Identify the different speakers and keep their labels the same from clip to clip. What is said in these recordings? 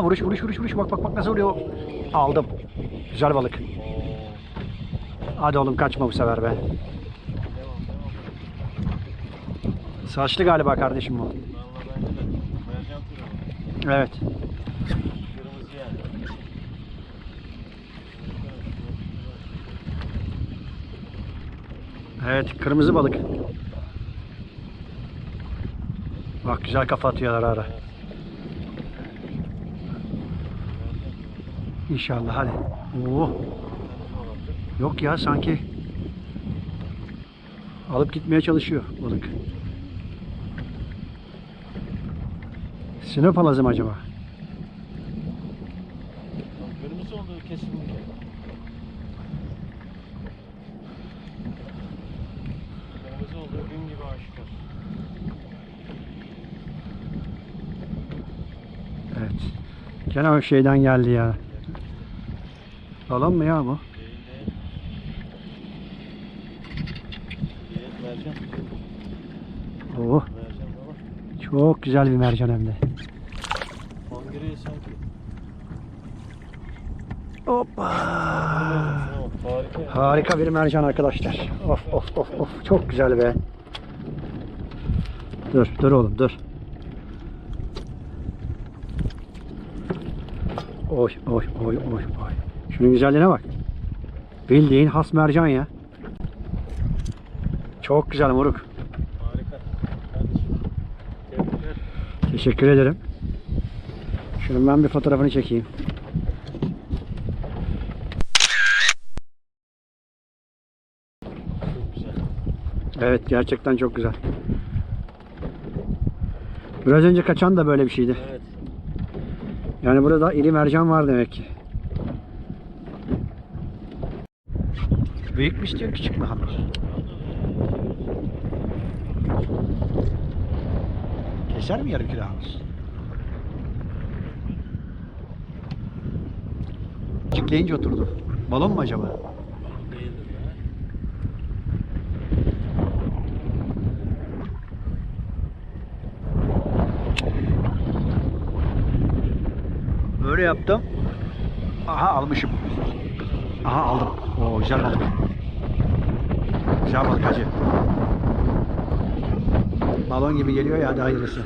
Speaker 1: Aha vuruş vuruş vuruş vuruş. Bak bak bak nasıl vuruyor. Aldım. Güzel balık. Hadi oğlum kaçma bu sefer be. Saçlı galiba kardeşim bu. Evet. Evet kırmızı balık. Bak güzel kafa atıyorlar ara. İnşallah hadi. Oo. Yok ya sanki alıp gitmeye çalışıyor balık. Sinop alazım acaba?
Speaker 2: Kırmızı olduğu kesinlikle. Kırmızı olduğu gün gibi aşikar.
Speaker 1: Evet. Gene o şeyden geldi ya. Balon mu ya bu?
Speaker 2: Baba.
Speaker 1: çok güzel bir mercan hem de. Hoppa.
Speaker 2: Harika
Speaker 1: bir mercan arkadaşlar. Of of of of çok güzel be. Dur dur oğlum dur. Oy oy oy oy oy. Şunun güzelliğine bak. Bildiğin has mercan ya. Çok güzel moruk.
Speaker 2: Harika.
Speaker 1: Teşekkür ederim. Şunun ben bir fotoğrafını çekeyim. Evet gerçekten çok güzel. Biraz önce kaçan da böyle bir şeydi.
Speaker 2: Evet.
Speaker 1: Yani burada iri mercan var demek ki. Büyük mü istiyor küçük mü hamur? Keser mi yarım kilo hamur? Cikleyince oturdu. Balon mu acaba? Böyle yaptım. Aha almışım. Aha aldım. Oo güzel balık. Balık hacı. Balon gibi geliyor ya hadi hayırlısı.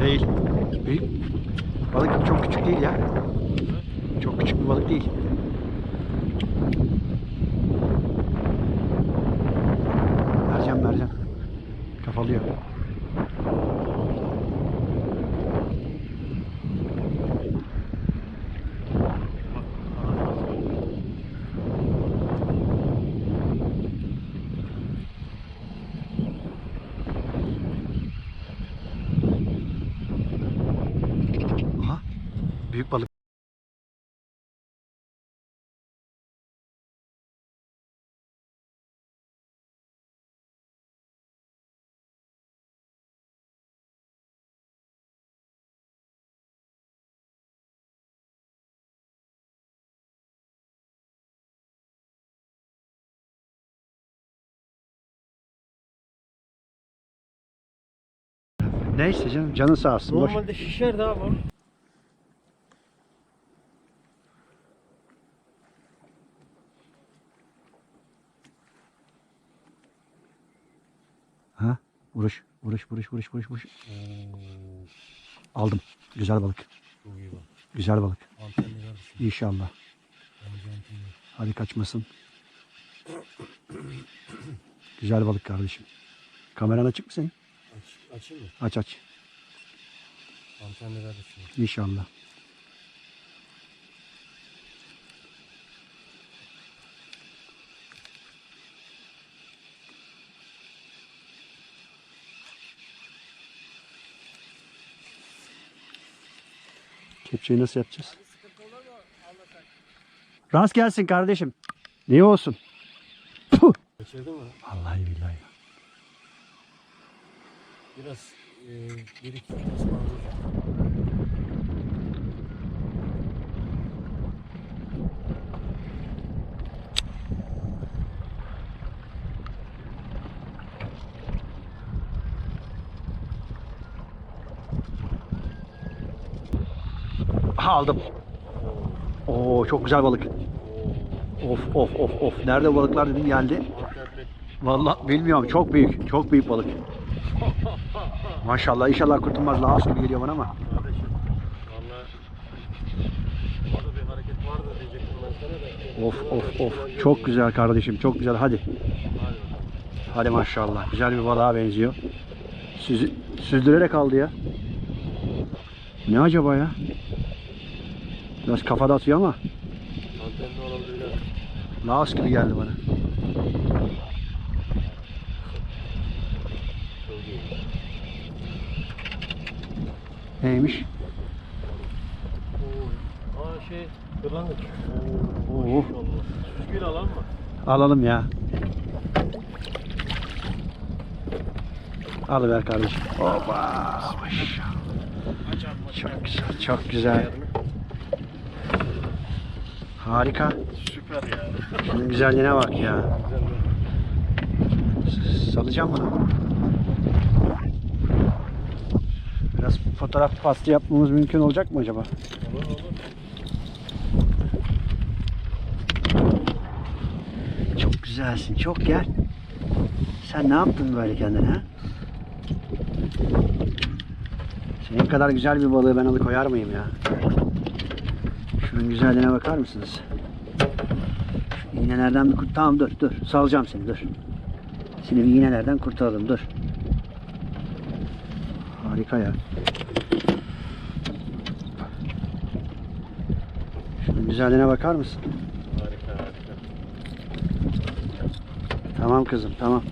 Speaker 1: Değil. Büyük. Balık çok küçük değil ya. Çok küçük bir balık değil. Mercan mercan. Kafalıyor. Aha. Büyük balık. Neyse canım canın sağ olsun.
Speaker 2: Normalde şişer daha bu.
Speaker 1: Ha? Vuruş, vuruş, vuruş, vuruş, vuruş, vuruş. Aldım. Güzel balık.
Speaker 2: Çok iyi bak.
Speaker 1: Güzel balık.
Speaker 2: Antenli.
Speaker 1: İnşallah.
Speaker 2: Bence antenli.
Speaker 1: Hadi kaçmasın. Güzel balık kardeşim. Kameran açık mı senin?
Speaker 2: Aç, açayım mı?
Speaker 1: Aç aç.
Speaker 2: Antenli kardeşim.
Speaker 1: İnşallah. Kepçeyi nasıl yapacağız? Rast gelsin kardeşim. Niye olsun? Puh!
Speaker 2: Kaçırdın mı?
Speaker 1: Vallahi billahi.
Speaker 2: Biraz e, bir iki
Speaker 1: Aldım. Oo çok güzel balık. Of of of of. Nerede balıklar dedim geldi. Vallahi bilmiyorum. Çok büyük. Çok büyük balık. Maşallah inşallah kurtulmaz. Lahas gibi geliyor bana ama. Of of of. Çok güzel kardeşim. Çok güzel. Hadi.
Speaker 2: Hadi
Speaker 1: maşallah. Güzel bir balığa benziyor. Süz, süzdürerek aldı ya. Ne acaba ya? Biraz kafada atıyor ama
Speaker 2: Antenli olabilir.
Speaker 1: Laos gibi geldi bana. Neymiş?
Speaker 2: Oo. Aa şey. Kırlangıç. Oo.
Speaker 1: Oo.
Speaker 2: Maşallah. Süzgül alan mı?
Speaker 1: Alalım ya. Alıver kardeşim. Hoppa. Maşallah. Çok güzel. Çok güzel. Harika.
Speaker 2: Süper ya.
Speaker 1: Şunun güzelliğine bak ya. Salacağım bunu. Biraz fotoğraf pastı yapmamız mümkün olacak mı acaba?
Speaker 2: Olur olur.
Speaker 1: Çok güzelsin. Çok gel. Sen ne yaptın böyle kendine ha? Senin kadar güzel bir balığı ben alıkoyar mıyım ya? Şunun güzelliğine bakar mısınız? Şu iğnelerden bir kurt... Tamam dur dur. Salacağım seni dur. Seni bir iğnelerden kurtaralım dur. Harika ya. Şunun güzelliğine bakar mısın?
Speaker 2: Harika harika.
Speaker 1: Tamam kızım tamam.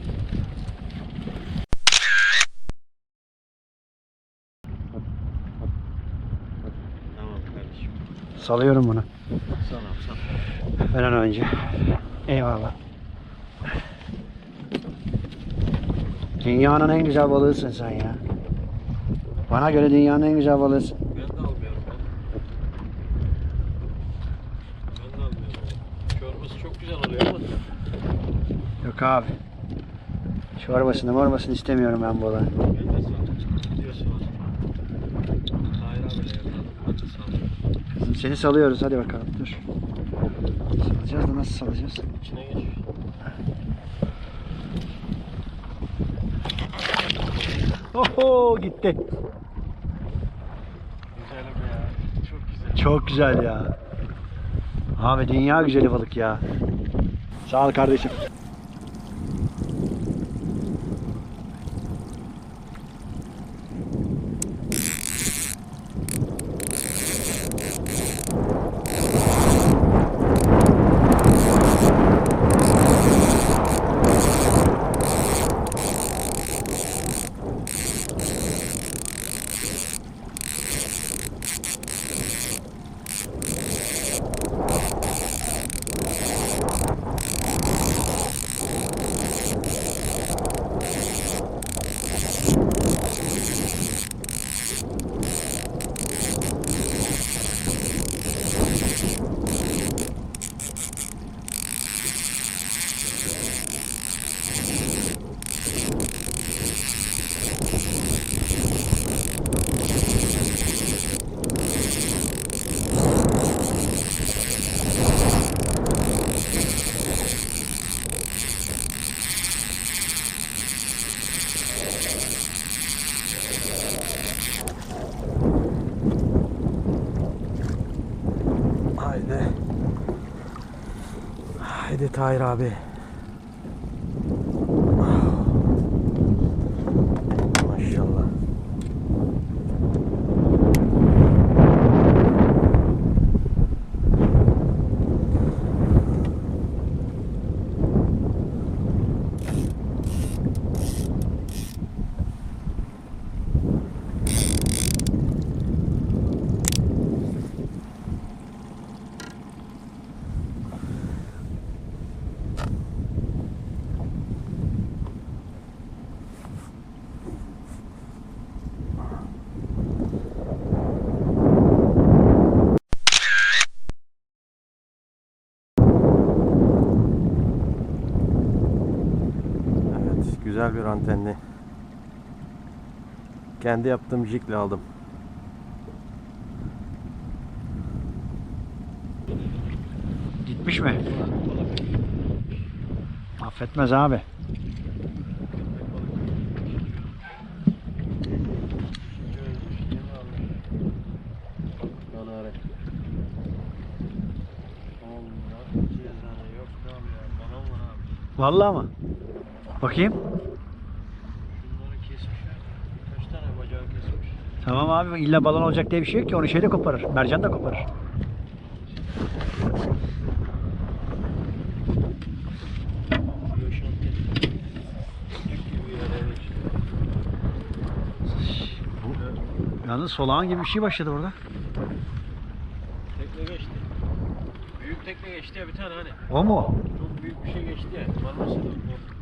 Speaker 2: Tamam kardeşim.
Speaker 1: Salıyorum bunu.
Speaker 2: Sana sana.
Speaker 1: Bir an önce. Eyvallah. Dünyanın en güzel balığısın sen ya. Bana göre dünyanın en güzel balığısın.
Speaker 2: Ben de almıyorum ben. Ben de almıyorum. Çorbası çok güzel oluyor ama.
Speaker 1: Yok abi. Çorbasını morbasını istemiyorum ben balığı.
Speaker 2: Ben de sana diyorsun o zaman. Hayır abi yazalım. Hadi sağ ol.
Speaker 1: Kızım seni salıyoruz hadi bakalım dur. Salacağız da nasıl salacağız?
Speaker 2: İçine geç.
Speaker 1: Oho gitti.
Speaker 2: Güzelim ya. Çok güzel.
Speaker 1: Çok güzel ya. Abi dünya güzeli balık ya. Sağ ol kardeşim.
Speaker 2: Haydi. Haydi Tahir abi. güzel bir antenli. Kendi yaptığım jikle aldım.
Speaker 1: Gitmiş mi? Affetmez abi. Vallahi mı? Bakayım.
Speaker 2: Şunları kesmiş. Kaç tane bacağı kesmiş.
Speaker 1: Tamam abi illa balon olacak diye bir şey yok ki onu şey de koparır. Mercan da koparır. Yalnız solağan gibi bir şey başladı burada.
Speaker 2: Tekne geçti. Büyük tekne geçti ya bir tane hani.
Speaker 1: O mu?
Speaker 2: Çok büyük bir şey geçti ya. Marmara'da. O.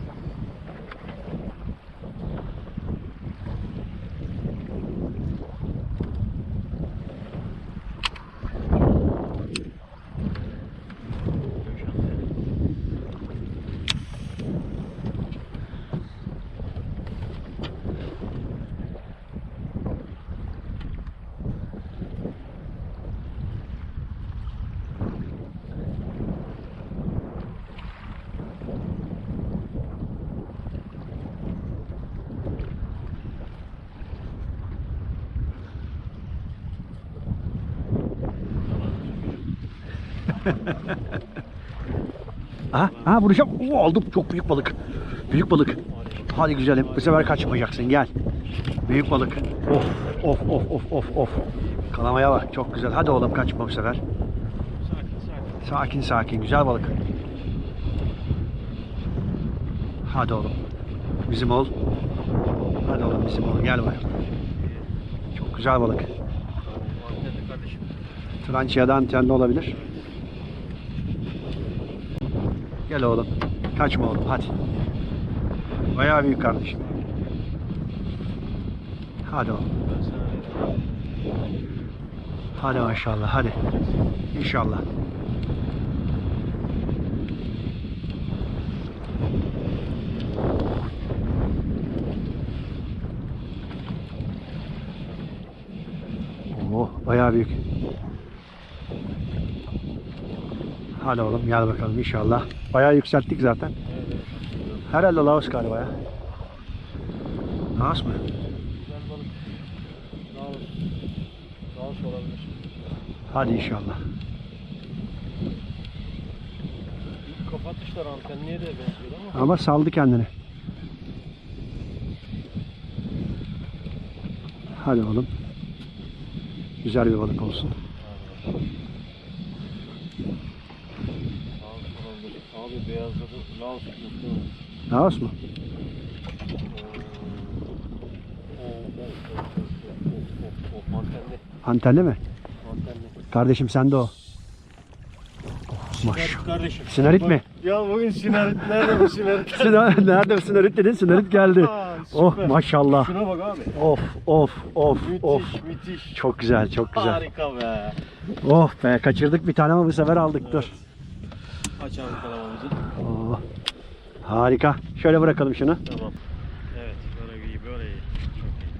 Speaker 1: Aha, aha vuracağım. Oo, aldım çok büyük balık. Büyük balık. Hadi güzelim. Bu sefer kaçmayacaksın gel. Büyük balık. Of of of of of of. Kalamaya bak çok güzel. Hadi oğlum kaçma bu sefer.
Speaker 2: Sakin sakin.
Speaker 1: Güzel balık. Hadi oğlum. Bizim ol. Hadi oğlum bizim ol. Gel bakalım. Çok güzel balık.
Speaker 2: Antende kardeşim.
Speaker 1: Tranç ya da antenli olabilir. Gel oğlum. Kaçma oğlum hadi. Bayağı büyük kardeşim. Hadi oğlum. Hadi maşallah hadi. İnşallah. Oo, bayağı büyük. Hadi oğlum gel bakalım inşallah. Bayağı yükselttik zaten. Herhalde Laos galiba ya. Laos mu? Hadi inşallah.
Speaker 2: Kapatmışlar antenliğe de benziyor ama.
Speaker 1: Ama saldı kendini. Hadi oğlum. Güzel bir balık olsun.
Speaker 2: Laos olabilir. Abi beyazladı. Laos.
Speaker 1: Laos mu?
Speaker 2: Oo. Antenli.
Speaker 1: Mi?
Speaker 2: Antenli.
Speaker 1: Kardeşim sende o. Maş.
Speaker 2: Kardeşim.
Speaker 1: Sinarit mi?
Speaker 2: Ya bugün sinarit nerede bu sinarit?
Speaker 1: Sinarit, nerede bu sinarit dedin? Sinarit geldi.
Speaker 2: Aa,
Speaker 1: Oh maşallah.
Speaker 2: Şuna bak abi.
Speaker 1: Of of of of.
Speaker 2: Müthiş müthiş.
Speaker 1: Çok güzel çok güzel.
Speaker 2: Harika be.
Speaker 1: Oh be kaçırdık bir tane ama bu sefer aldık dur.
Speaker 2: Açalım kanalımızı.
Speaker 1: Oh. Harika. Şöyle bırakalım şunu.
Speaker 2: Tamam. Evet böyle iyi böyle iyi. Çok iyi.